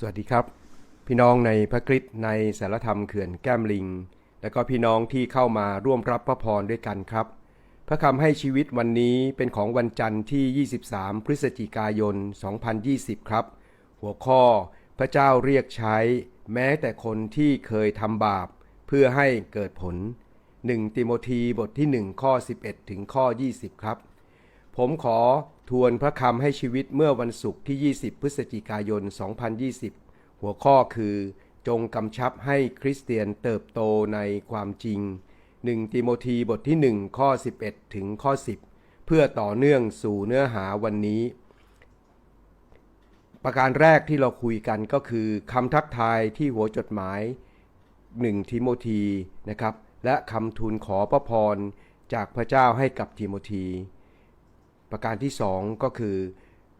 สวัสดีครับ พี่น้องในพระคริสต์ในสารธรรมเขื่อนแก้มลิง และก็พี่น้องที่เข้ามาร่วมรับพระพรด้วยกันครับ พระคำให้ชีวิตวันนี้เป็นของวันจันทร์ที่ 23 พฤศจิกายน 2020 ครับ หัวข้อพระเจ้าเรียกใช้ แม้แต่คนที่เคยทำบาป เพื่อให้เกิดผล 1 ติโมธีบทที่ 1 ข้อ 11 ถึงข้อ 20 ครับ ผมขอทวนพระคำให้ชีวิตเมื่อวันศุกร์ที่ 20 พฤศจิกายน 2020 หัวข้อคือ จงกำชับให้คริสเตียนเติบโตในความจริง 1 ติโมธีบทที่ 1 ข้อ 11 ถึงข้อ 10 เพื่อต่อเนื่องสู่เนื้อหาวันนี้ ประการแรกที่เราคุยกันก็คือคำทักทายที่หัวจดหมาย 1 ทิโมธีนะครับ และคำทูลขอพระพรจากพระเจ้าให้กับทิโมธี ประการที่สองก็คือ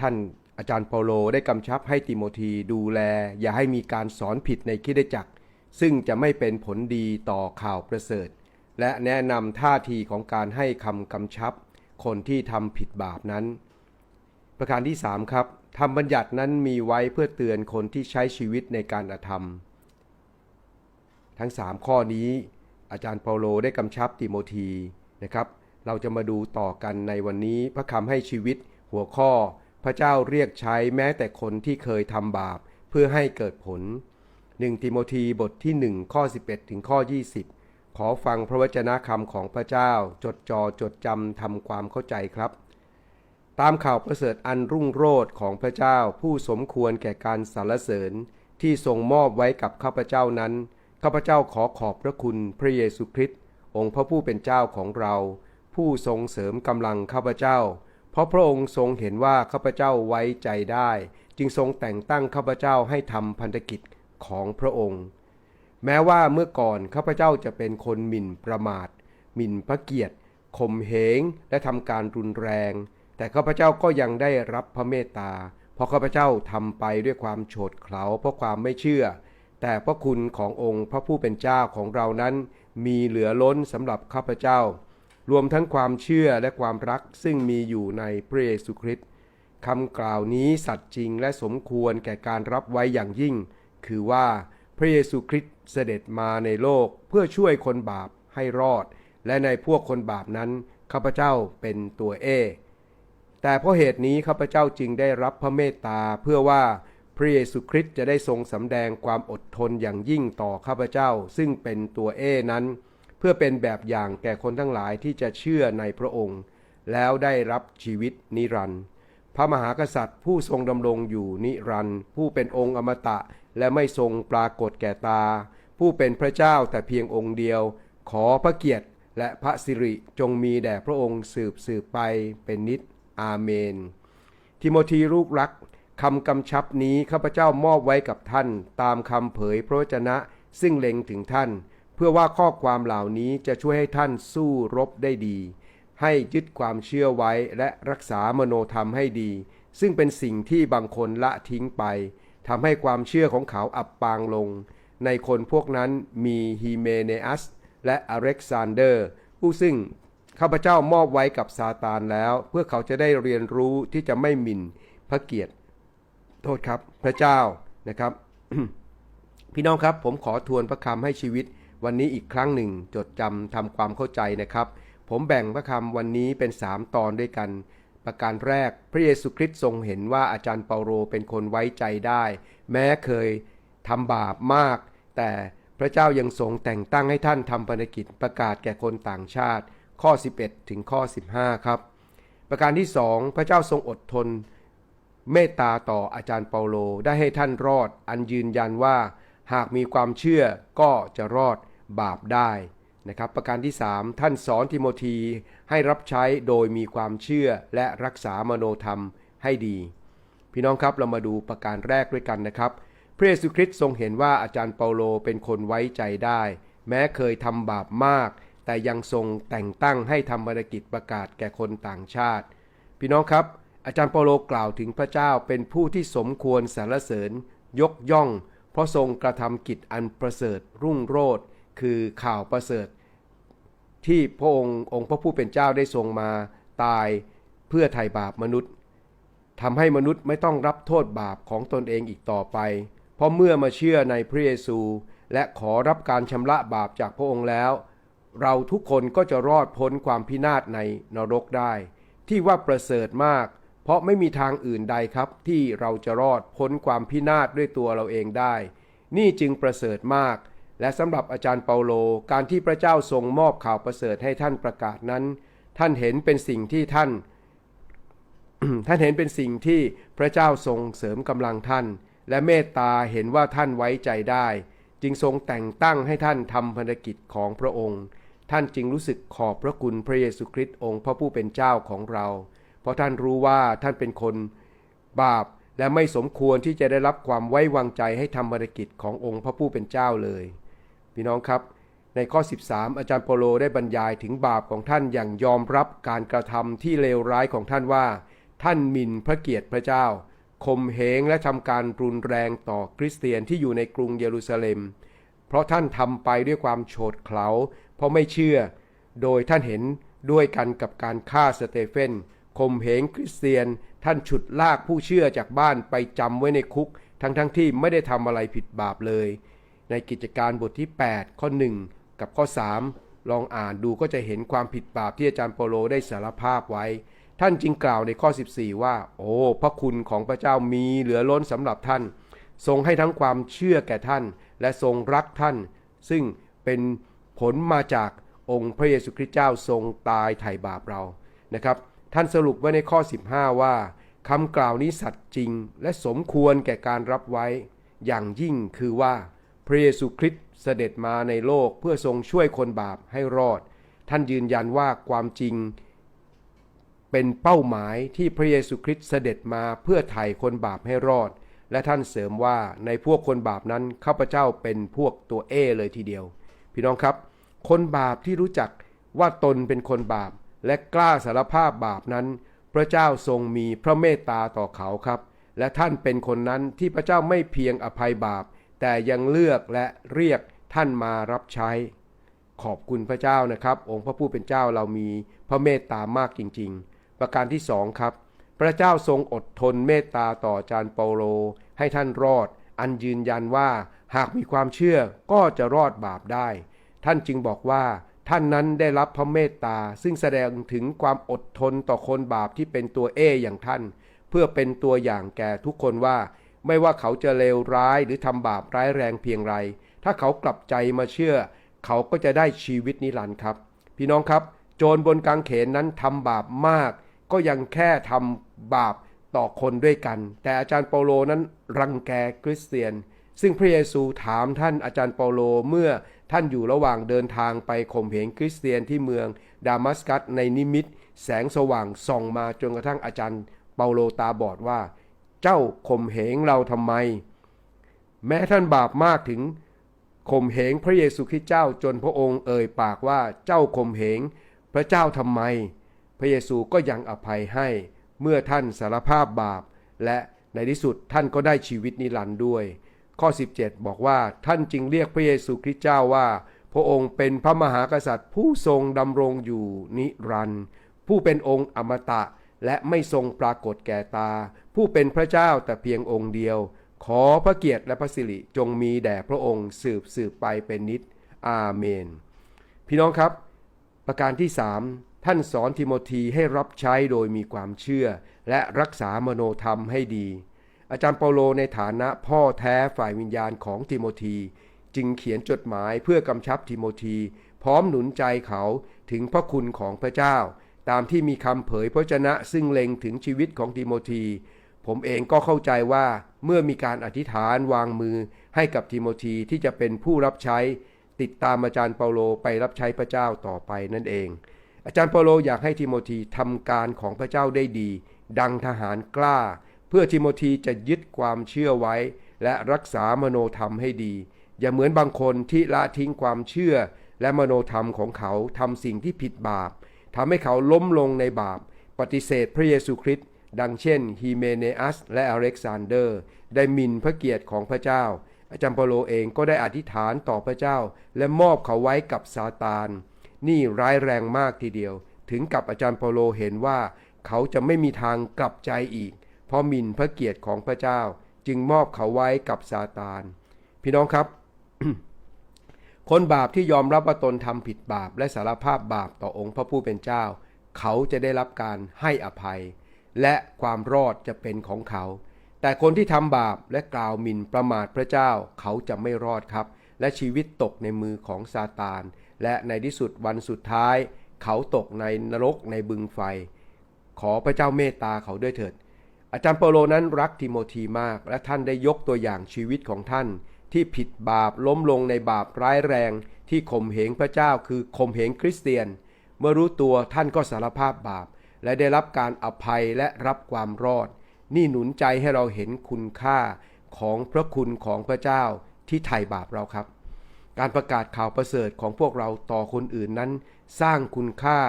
ท่านอาจารย์เปาโลได้กำชับให้ติโมธีดูแล อย่าให้มีการสอนผิดในคิดจักร ซึ่งจะไม่เป็นผลดีต่อข่าวประเสริฐ และแนะนำท่าทีของการให้คำกำชับ คนที่ทำผิดบาปนั้น ประการที่ 3 ครับธรรมบัญญัตินั้นมีไว้เพื่อเตือนคนที่ใช้ชีวิตในการอธรรม ทั้ง 3 ข้อนี้ อาจารย์เปาโลได้กำชับติโมธีนะครับ เราจะมาดูต่อกันในวันนี้พระคำให้ชีวิต หัวข้อ พระเจ้าเรียกใช้แม้แต่คนที่เคยทำบาปเพื่อให้เกิดผล 1 ติโมธีบทที่ 1 ข้อ 11 ถึงข้อ 20 ขอฟังพระวจนะคำของพระเจ้า จดจอจดจำทำความเข้าใจครับ ตามข่าวประเสริฐอันรุ่งโรจน์ของพระเจ้าผู้สมควรแก่การสรรเสริญที่ทรงมอบไว้กับข้าพเจ้านั้น ข้าพเจ้าขอขอบพระคุณพระเยซูคริสต์องค์พระผู้เป็นเจ้าของเรา ผู้ทรงเสริมกำลังข้าพเจ้า เพราะพระองค์ทรงเห็นว่าข้าพเจ้าไว้ใจได้ จึงทรงแต่งตั้งข้าพเจ้าให้ทำพันธกิจของพระองค์ แม้ว่าเมื่อก่อนข้าพเจ้าจะเป็นคนหมิ่นประมาท หมิ่นพระเกียรติข่มเหงและทำการรุนแรง แต่ข้าพเจ้าก็ยังได้รับพระเมตตาเพราะข้าพเจ้าทำไปด้วยความโฉดเขลาเพราะความไม่เชื่อ แต่พระคุณขององค์พระผู้เป็นเจ้าของเรานั้น มีเหลือล้นสำหรับข้าพเจ้า รวมทั้งความเชื่อและความรักซึ่งมีอยู่ในพระเยซูคริสต์คำกล่าวนี้สัตย์จริงและสมควรแก่การรับไว้อย่างยิ่ง คือว่าพระเยซูคริสต์เสด็จมาในโลกเพื่อช่วยคนบาปให้รอด และในพวกคนบาปนั้นข้าพเจ้าเป็นตัวเอ แต่เพราะเหตุนี้ข้าพเจ้าจึงได้รับพระเมตตาเพื่อว่าพระเยซูคริสต์จะได้ทรงสำแดงความอดทนอย่างยิ่งต่อข้าพเจ้า ซึ่งเป็นตัวเอนั้น เพื่อเป็นแบบอย่างแก่คนทั้งหลายที่จะเชื่อในพระองค์ แล้วได้รับชีวิตนิรันดร์พระมหากษัตริย์ผู้ทรงดำรงอยู่นิรันดร์ผู้เป็นองค์อมตะและไม่ทรงปรากฏแก่ตา ผู้เป็นพระเจ้าแต่เพียงองค์เดียว ขอพระเกียรติและพระสิริจงมีแด่พระองค์สืบสืบไปเป็นนิจอาเมน ทิโมธีลูกรักคำกำชับนี้ข้าพเจ้ามอบไว้กับท่าน ตามคำเผยพระวจนะซึ่งเล็งถึงท่าน เพื่อว่าข้อความเหล่านี้จะช่วยให้ท่านสู้รบได้ดี ให้ยึดความเชื่อไว้และรักษามโนธรรมให้ดี ซึ่งเป็นสิ่งที่บางคนละทิ้งไปทำให้ความเชื่อของเขาอับปางลง ในคนพวกนั้นมีฮีเมเนอัสและอเล็กซานเดอร์ ผู้ซึ่งข้าพเจ้ามอบไว้กับซาตานแล้ว เพื่อเขาจะได้เรียนรู้ที่จะไม่หมิ่นพระเกียรติ โทษครับ พระเจ้านะครับ พี่น้องครับผมขอทวนพระคำให้ชีวิต วันนี้อีกครั้งหนึ่งจดจำทำความเข้าใจนะครับ ผมแบ่งพระคำวันนี้เป็น 3 ตอนด้วยกัน ประการแรกพระเยซูคริสต์ทรงเห็นว่าอาจารย์เปาโลเป็นคนไว้ใจได้ แม้เคยทำบาปมาก แต่พระเจ้ายังทรงแต่งตั้งให้ท่านทำภารกิจประกาศแก่คนต่างชาติ ข้อ 11 ถึงข้อ 15 ครับ ประการที่ 2 พระเจ้าทรงอดทน เมตตาต่ออาจารย์เปาโลได้ให้ท่านรอด อันยืนยันว่า หากมีความเชื่อก็จะรอดบาปได้นะครับ ประการที่ 3 ท่านสอนทิโมธีให้รับใช้โดยมีความเชื่อและรักษามโนธรรมให้ดี พี่น้องครับเรามาดูประการแรกด้วยกันนะครับ พระเยซูคริสต์ทรงเห็นว่าอาจารย์เปาโลเป็นคนไว้ใจได้ แม้เคยทำบาปมาก แต่ยังทรงแต่งตั้งให้ทำภารกิจประกาศแก่คนต่างชาติ พี่น้องครับ อาจารย์เปาโลกล่าวถึงพระเจ้าเป็นผู้ที่สมควรสรรเสริญ ยกย่อง เพราะทรงกระทำกิจอันประเสริฐรุ่งโรจน์คือข่าวประเสริฐ ที่พระองค์องค์พระผู้เป็นเจ้าได้ทรงมาตายเพื่อไถ่บาปมนุษย์ทำให้มนุษย์ไม่ต้องรับโทษบาปของตนเองอีกต่อไป เพราะเมื่อมาเชื่อในพระเยซู และขอรับการชำระบาปจากพระองค์แล้ว เราทุกคนก็จะรอดพ้นความพินาศในนรกได้ ที่ว่าประเสริฐมาก เพราะไม่มีทางอื่นใดครับที่เราจะรอดพ้นความพินาศด้วยตัวเราเองได้ นี่จึงประเสริฐมาก และสำหรับอาจารย์เปาโล การที่พระเจ้าทรงมอบข่าวประเสริฐให้ท่านประกาศนั้น ท่านเห็นเป็นสิ่งที่ท่าน ท่านเห็นเป็นสิ่งที่พระเจ้าทรงเสริมกำลังท่าน และเมตตาเห็นว่าท่านไว้ใจได้ จึงทรงแต่งตั้งให้ท่านทำภารกิจของพระองค์ ท่านจึงรู้สึกขอบพระคุณพระเยซูคริสต์องค์พระผู้เป็นเจ้าของเรา เพราะท่านรู้ว่าท่านเป็นคนบาปและไม่สมควรที่จะได้รับความไว้วางใจให้ทำภารกิจขององค์พระผู้เป็นเจ้าเลย พี่น้องครับ ในข้อ 13 อาจารย์โปโลได้บรรยายถึงบาปของท่านอย่างยอมรับการกระทำที่เลวร้ายของท่านว่า ท่านมินพระเกียรติพระเจ้าข่มเหงและทำการรุนแรงต่อคริสเตียนที่อยู่ในกรุงเยรูซาเล็ม เพราะท่านทำไปด้วยความโฉดเขลาเพราะไม่เชื่อ โดยท่านเห็นด้วยกันกับการฆ่าสเตเฟน ข่มเหงคริสเตียน ท่านฉุดลากผู้เชื่อจากบ้านไปจำไว้ในคุก ทั้งทั้งๆที่ไม่ได้ทำอะไรผิดบาปเลย ในกิจการบทที่ 8 ข้อ 1 กับข้อ 3 ลองอ่านดูก็จะเห็นความผิดบาปที่อาจารย์เปโลได้สารภาพไว้ ท่านจึงกล่าวในข้อ 14 ว่า โอ้พระคุณของพระเจ้ามีเหลือล้นสำหรับท่าน ทรงให้ทั้งความเชื่อแก่ท่าน และทรงรักท่าน ซึ่งเป็นผลมาจากองค์พระเยซูคริสต์เจ้าทรงตายไถ่บาปเรานะครับ ท่านสรุปไว้ในข้อ 15 ว่าคำกล่าวนี้สัตย์จริง และสมควรแก่การรับไว้ อย่างยิ่งคือว่า พระเยซูคริสต์เสด็จมาในโลกเพื่อทรงช่วยคนบาปให้รอด ท่านยืนยันว่าความจริง เป็นเป้าหมายที่พระเยซูคริสต์เสด็จมาเพื่อไถ่คนบาปให้รอด และท่านเสริมว่าในพวกคนบาปนั้นข้าพเจ้าเป็นพวกตัวเอเลยทีเดียว พี่น้องครับ คนบาปที่รู้จักว่าตนเป็นคนบาป และกล้าสารภาพบาปนั้น พระเจ้าทรงมีพระเมตตาต่อเขาครับ และท่านเป็นคนนั้นที่พระเจ้าไม่เพียงอภัยบาป แต่ยังเลือกและเรียกท่านมารับใช้ ขอบคุณพระเจ้านะครับ องค์พระผู้เป็นเจ้าเรามีพระเมตตามากจริง ๆ ประการที่สองครับ พระเจ้าทรงอดทนเมตตาต่อจารย์เปาโล ให้ท่านรอด อันยืนยันว่าหากมีความเชื่อก็จะรอดบาปได้ ท่านจึงบอกว่า ท่านนั้นได้รับพระเมตตา ซึ่งแสดงถึงความอดทนต่อคนบาปที่เป็นตัวเออย่างท่าน เพื่อเป็นตัวอย่างแก่ทุกคนว่า ไม่ว่าเขาจะเลวร้ายหรือทำบาปร้ายแรงเพียงไร ถ้าเขากลับใจมาเชื่อ เขาก็จะได้ชีวิตนิรันดร์ครับ พี่น้องครับ โจรบนกางเขนนั้นทำบาปมาก ก็ยังแค่ทำบาปต่อคนด้วยกัน แต่อาจารย์เปาโลนั้นรังแกคริสเตียน ซึ่งพระเยซูถามท่านอาจารย์เปาโลเมื่อ ท่านอยู่ระหว่างเดินทางไปข่มเหงคริสเตียนที่เมืองดามัสกัสในนิมิต แสงสว่างส่องมาจนกระทั่งอาจารย์เปาโลตาบอดว่า เจ้าข่มเหงเราทำไม แม้ท่านบาปมากถึงข่มเหงพระเยซูคริสต์เจ้าจนพระองค์เอ่ยปากว่าเจ้าข่มเหงพระเจ้าทำไม พระเยซูก็ยังอภัยให้เมื่อท่านสารภาพบาป และในที่สุดท่านก็ได้ชีวิตนิรันดร์ด้วย ข้อ 17 บอกว่าท่านจึงเรียกพระเยซูคริสต์เจ้าว่า พระองค์เป็นพระมหากษัตริย์ ผู้ทรงดำรงอยู่นิรันดร์ผู้เป็นองค์อมตะ และไม่ทรงปรากฏแก่ตา ผู้เป็นพระเจ้าแต่เพียงองค์เดียว ขอพระเกียรติและพระสิริจงมีแด่พระองค์สืบสืบไปเป็นนิจอาเมน พี่น้องครับ ประการที่ 3 ท่านสอนทิโมธีให้รับใช้โดยมีความเชื่อ และรักษามโนธรรมให้ดี อาจารย์เปาโลในฐานะพ่อแท้ฝ่ายวิญญาณของทิโมธีจึงเขียนจดหมายเพื่อกำชับทิโมธีพร้อมหนุนใจเขาถึงพระคุณของพระเจ้า ตามที่มีคำเผยพระชนะซึ่งเล็งถึงชีวิตของทิโมธี ผมเองก็เข้าใจว่าเมื่อมีการอธิษฐานวางมือให้กับทิโมธีที่จะเป็นผู้รับใช้ ติดตามอาจารย์เปาโลไปรับใช้พระเจ้าต่อไปนั่นเอง อาจารย์เปาโลอยากให้ทิโมธีทำการของพระเจ้าได้ดี ดังทหารกล้า เพื่อทิโมธีจะยึดความเชื่อไว้ และรักษามโนธรรมให้ดี อย่าเหมือนบางคนที่ละทิ้งความเชื่อ และมโนธรรมของเขาทำสิ่งที่ผิดบาปทำให้เขาล้มลงในบาป ปฏิเสธพระเยซูคริสต์ดังเช่นฮีเมเนอัสและอเล็กซานเดอร์ ได้มินพระเกียรติของพระเจ้า อาจารย์เปโลเองก็ได้อธิษฐานต่อพระเจ้า และมอบเขาไว้กับซาตาน นี่ร้ายแรงมากทีเดียว ถึงกับอาจารย์เปโลเห็นว่า เขาจะไม่มีทางกลับใจอีก เพราะหมินพระเกียรติของพระเจ้าจึงมอบเขาไว้กับซาตาน พี่น้องครับ คนบาปที่ยอมรับว่าตนทำผิดบาปและสารภาพบาปต่อองค์พระผู้เป็นเจ้า เขาจะได้รับการให้อภัย และความรอดจะเป็นของเขา แต่คนที่ทำบาปและกล่าวหมิ่นประมาทพระเจ้า เขาจะไม่รอดครับ และชีวิตตกในมือของซาตาน และในที่สุดวันสุดท้าย เขาตกในนรกในบึงไฟ ขอพระเจ้าเมตตาเขาด้วยเถิด อาจารย์เปโลนั้นรักทิโมธีมาก และท่านได้ยกตัวอย่างชีวิตของท่าน ที่ผิดบาปล้มลงในบาปร้ายแรง ที่ข่มเหงพระเจ้าคือข่มเหงคริสเตียน เมื่อรู้ตัวท่านก็สารภาพบาป และได้รับการอภัยและรับความรอด นี่หนุนใจให้เราเห็นคุณค่าของพระคุณของพระเจ้าที่ไถ่บาปเราครับ การประกาศข่าวประเสริฐของพวกเราต่อคนอื่นนั้น สร้างคุณค่า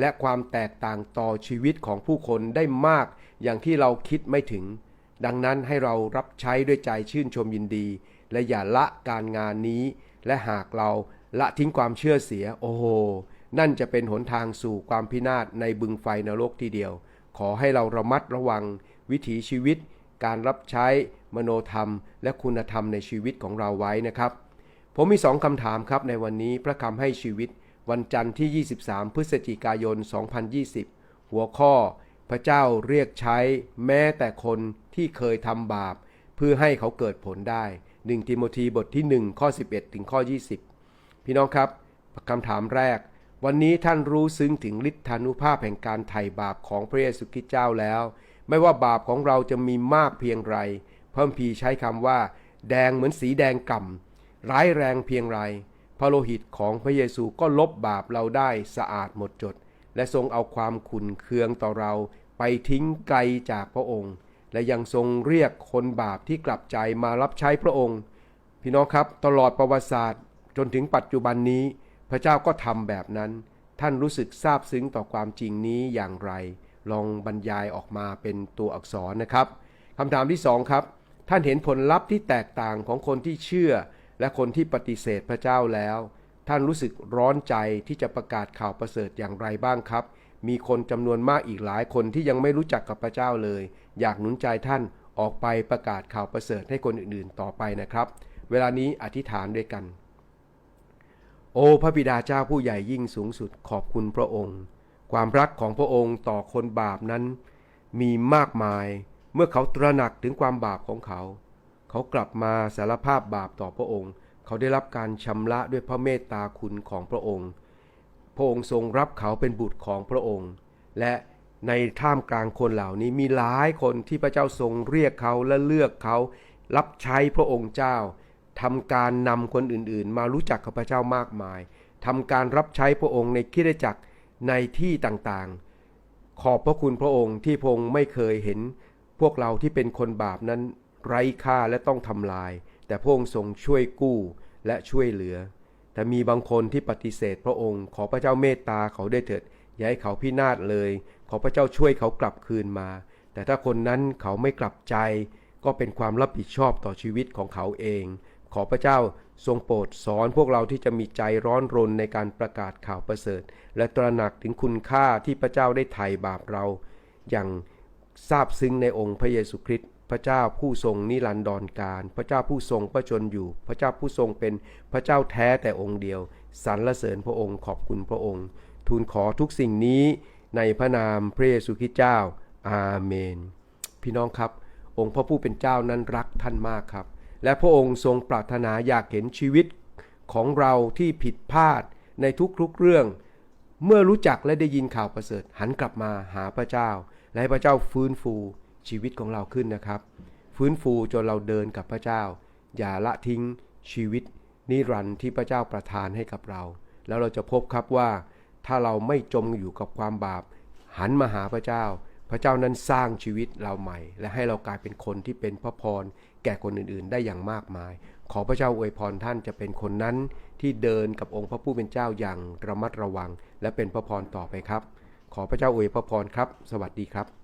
และความแตกต่างต่อชีวิตของผู้คนได้มากอย่างที่เราคิดไม่ถึง ดังนั้นให้เรารับใช้ด้วยใจชื่นชมยินดี และอย่าละการงานนี้ และหากเราละทิ้งความเชื่อเสีย โอ้โห นั่นจะเป็นหนทางสู่ความพินาศในบึงไฟนรกทีเดียว ขอให้เราระมัดระวัง วิถีชีวิต การรับใช้ มโนธรรม และคุณธรรมในชีวิตของเราไว้นะครับ ผมมีสองคำถามครับในวันนี้พระคำให้ชีวิต วันจันทร์ที่ 23 พฤศจิกายน 2020 หัวข้อ พระเจ้าเรียกใช้แม้แต่คนที่เคยทำบาป เพื่อให้เขาเกิดผลได้ 1 ทิโมธีบทที่ 1 ข้อ 11 ถึงข้อ 20 พี่น้องครับคำถามแรก วันนี้ท่านรู้ซึ้งถึงฤทธานุภาพแห่งการไถ่บาปของพระเยซูคริสต์เจ้าแล้ว ไม่ว่าบาปของเราจะมีมากเพียงไรเพิ่มพีใช้คำว่า แดงเหมือนสีแดงก่ำ ร้ายแรงเพียงไร พระโลหิตของพระเยซูก็ลบบาปเราได้สะอาดหมดจด และทรงเอาความขุนเคืองต่อเราไปทิ้งไกลจากพระองค์ และยังทรงเรียกคนบาปที่กลับใจมารับใช้พระองค์ พี่น้องครับตลอดประวัติศาสตร์ จนถึงปัจจุบันนี้ พระเจ้าก็ทำแบบนั้น ท่านรู้สึกซาบซึ้งต่อความจริงนี้อย่างไร ลองบรรยายออกมาเป็นตัวอักษรนะครับคำถามที่สองครับ ท่านเห็นผลลัพธ์ที่แตกต่างของคนที่เชื่อ และคนที่ปฏิเสธพระเจ้าแล้ว ท่านรู้สึกร้อนใจที่จะประกาศข่าวประเสริฐอย่างไรบ้างครับ มีคนจำนวนมากอีกหลายคนที่ยังไม่รู้จักกับพระเจ้าเลย อยากหนุนใจท่านออกไปประกาศข่าวประเสริฐให้คนอื่นๆ ต่อไปนะครับ เวลานี้อธิษฐานด้วยกัน โอ้พระบิดาเจ้าผู้ใหญ่ยิ่งสูงสุดขอบคุณพระองค์ ความรักของพระองค์ต่อคนบาปนั้น มีมากมายเมื่อเขาตระหนักถึงความบาปของเขา เขากลับมาสารภาพบาปต่อพระองค์ เขาได้รับการชำระด้วยพระเมตตาคุณของพระองค์ พระองค์ทรงรับเขาเป็นบุตรของพระองค์ และในท่ามกลางคนเหล่านี้มีหลายคนที่พระเจ้าทรงเรียกเขาและเลือกเขา รับใช้พระองค์เจ้าทำการนำคนอื่นๆ มารู้จักกับพระเจ้ามากมายทำการรับใช้พระองค์ในคริสตจักรในที่ต่างๆ ขอบพระคุณพระองค์ที่พระองค์ไม่เคยเห็น พวกเราที่เป็นคนบาปนั้น ไร้ค่าและต้องทำลาย แต่พระองค์ทรงช่วยกู้และช่วยเหลือ แต่มีบางคนที่ปฏิเสธพระองค์ ขอพระเจ้าเมตตาเขาได้เถิด อย่าให้เขาพินาศเลย ขอพระเจ้าช่วยเขากลับคืนมา แต่ถ้าคนนั้นเขาไม่กลับใจ ก็เป็นความรับผิดชอบต่อชีวิตของเขาเอง ขอพระเจ้าทรงโปรดสอนพวกเราที่จะมีใจร้อนรนในการประกาศข่าวประเสริฐ และตระหนักถึงคุณค่าที่พระเจ้าได้ไถ่บาปเรา อย่างซาบซึ้งในองค์พระเยซูคริสต์ พระเจ้าผู้ทรงนิรันดรการ พระเจ้าผู้ทรงพระชนอยู่ พระเจ้าผู้ทรงเป็นพระเจ้าแท้แต่องค์เดียวสรรเสริญพระองค์ขอบคุณพระองค์ ทูลขอทุกสิ่งนี้ในพระนามพระเยซูคริสต์เจ้า อาเมน พี่น้องครับ องค์พระผู้เป็นเจ้านั้นรักท่านมากครับ และพระองค์ทรงปรารถนาอยากเห็นชีวิตของเราที่ผิดพลาดในทุกๆเรื่อง เมื่อรู้จักและได้ยินข่าวประเสริฐหันกลับมาหาพระเจ้า และให้พระเจ้าฟื้นฟู ชีวิตของเราขึ้นนะครับ ฟื้นฟูจนเราเดินกับพระเจ้า อย่าละทิ้งชีวิตนิรันดร์ที่พระเจ้าประทานให้กับเรา แล้วเราจะพบครับว่า ถ้าเราไม่จมอยู่กับความบาป หันมาหาพระเจ้า พระเจ้านั้นสร้างชีวิตเราใหม่ และให้เรากลายเป็นคนที่เป็นพระพรแก่คนอื่นๆ ได้อย่างมากมาย ขอพระเจ้าอวยพรท่านจะเป็นคนนั้นที่เดินกับองค์พระผู้เป็นเจ้าอย่างระมัดระวัง และเป็นพระพรต่อไปครับ ขอพระเจ้าอวยพระพรครับ สวัสดีครับ